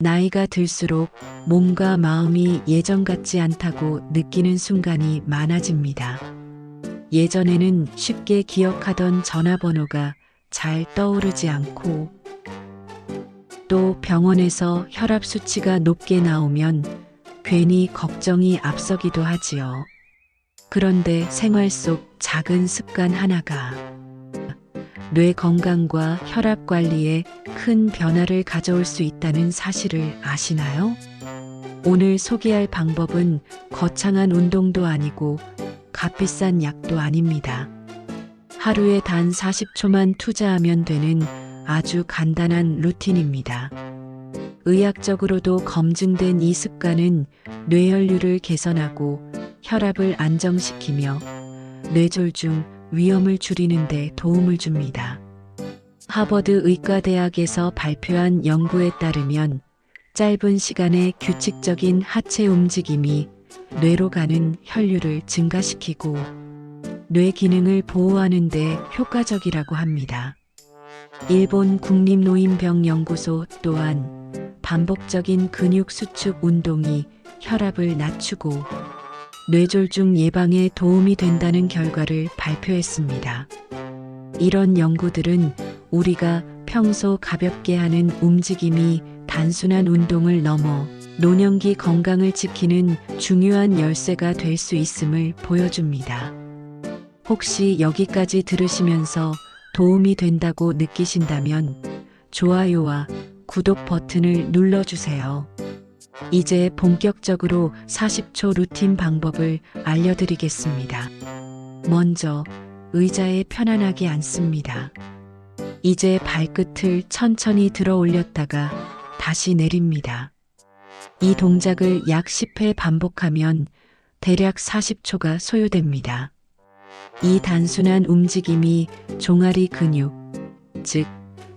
나이가 들수록 몸과 마음이 예전 같지 않다고 느끼는 순간이 많아집니다. 예전에는 쉽게 기억하던 전화번호가 잘 떠오르지 않고 또 병원에서 혈압 수치가 높게 나오면 괜히 걱정이 앞서기도 하지요. 그런데 생활 속 작은 습관 하나가 뇌 건강과 혈압 관리에 큰 변화를 가져올 수 있다는 사실을 아시나요? 오늘 소개할 방법은 거창한 운동도 아니고 값비싼 약도 아닙니다. 하루에 단 40초만 투자하면 되는 아주 간단한 루틴입니다. 의학적으로도 검증된 이 습관은 뇌혈류를 개선하고 혈압을 안정시키며 뇌졸중 위험을 줄이는 데 도움을 줍니다. 하버드 의과대학에서 발표한 연구에 따르면 짧은 시간에 규칙적인 하체 움직임이 뇌로 가는 혈류를 증가시키고 뇌 기능을 보호하는 데 효과적이라고 합니다. 일본 국립노인병연구소 또한 반복적인 근육 수축 운동이 혈압을 낮추고 뇌졸중 예방에 도움이 된다는 결과를 발표했습니다. 이런 연구들은 우리가 평소 가볍게 하는 움직임이 단순한 운동을 넘어 노년기 건강을 지키는 중요한 열쇠가 될 수 있음을 보여줍니다. 혹시 여기까지 들으시면서 도움이 된다고 느끼신다면 좋아요와 구독 버튼을 눌러주세요. 이제 본격적으로 40초 루틴 방법을 알려드리겠습니다. 먼저 의자에 편안하게 앉습니다. 이제 발끝을 천천히 들어 올렸다가 다시 내립니다. 이 동작을 약 10회 반복하면 대략 40초가 소요됩니다. 이 단순한 움직임이 종아리 근육, 즉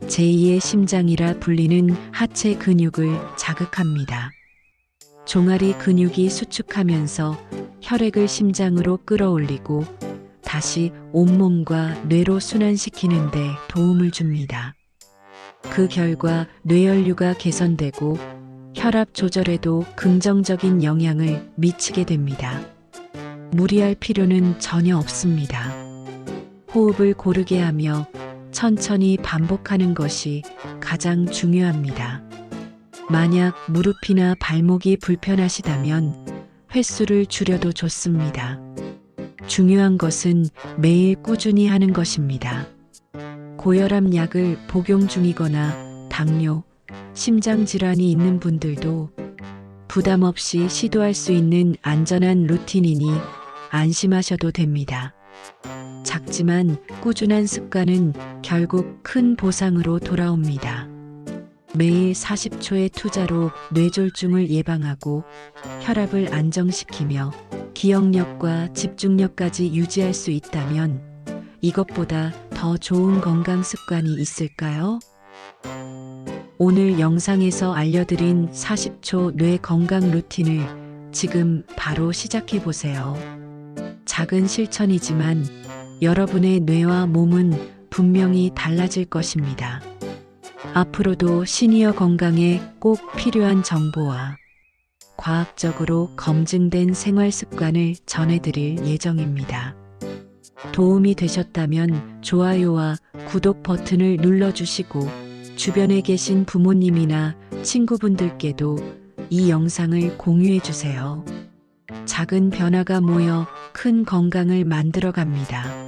제2의 심장이라 불리는 하체 근육을 자극합니다. 종아리 근육이 수축하면서 혈액을 심장으로 끌어올리고 다시 온몸과 뇌로 순환시키는 데 도움을 줍니다. 그 결과 뇌혈류가 개선되고 혈압 조절에도 긍정적인 영향을 미치게 됩니다. 무리할 필요는 전혀 없습니다. 호흡을 고르게 하며 천천히 반복하는 것이 가장 중요합니다. 만약 무릎이나 발목이 불편하시다면 횟수를 줄여도 좋습니다. 중요한 것은 매일 꾸준히 하는 것입니다. 고혈압 약을 복용 중이거나 당뇨, 심장 질환이 있는 분들도 부담 없이 시도할 수 있는 안전한 루틴이니 안심하셔도 됩니다. 작지만 꾸준한 습관은 결국 큰 보상으로 돌아옵니다. 매일 40초의 투자로 뇌졸중을 예방하고 혈압을 안정시키며 기억력과 집중력까지 유지할 수 있다면 이것보다 더 좋은 건강 습관이 있을까요? 오늘 영상에서 알려드린 40초 뇌 건강 루틴을 지금 바로 시작해 보세요. 작은 실천이지만 여러분의 뇌와 몸은 분명히 달라질 것입니다. 앞으로도 시니어 건강에 꼭 필요한 정보와 과학적으로 검증된 생활 습관을 전해드릴 예정입니다. 도움이 되셨다면 좋아요와 구독 버튼을 눌러주시고 주변에 계신 부모님이나 친구분들께도 이 영상을 공유해 주세요. 작은 변화가 모여 큰 건강을 만들어 갑니다.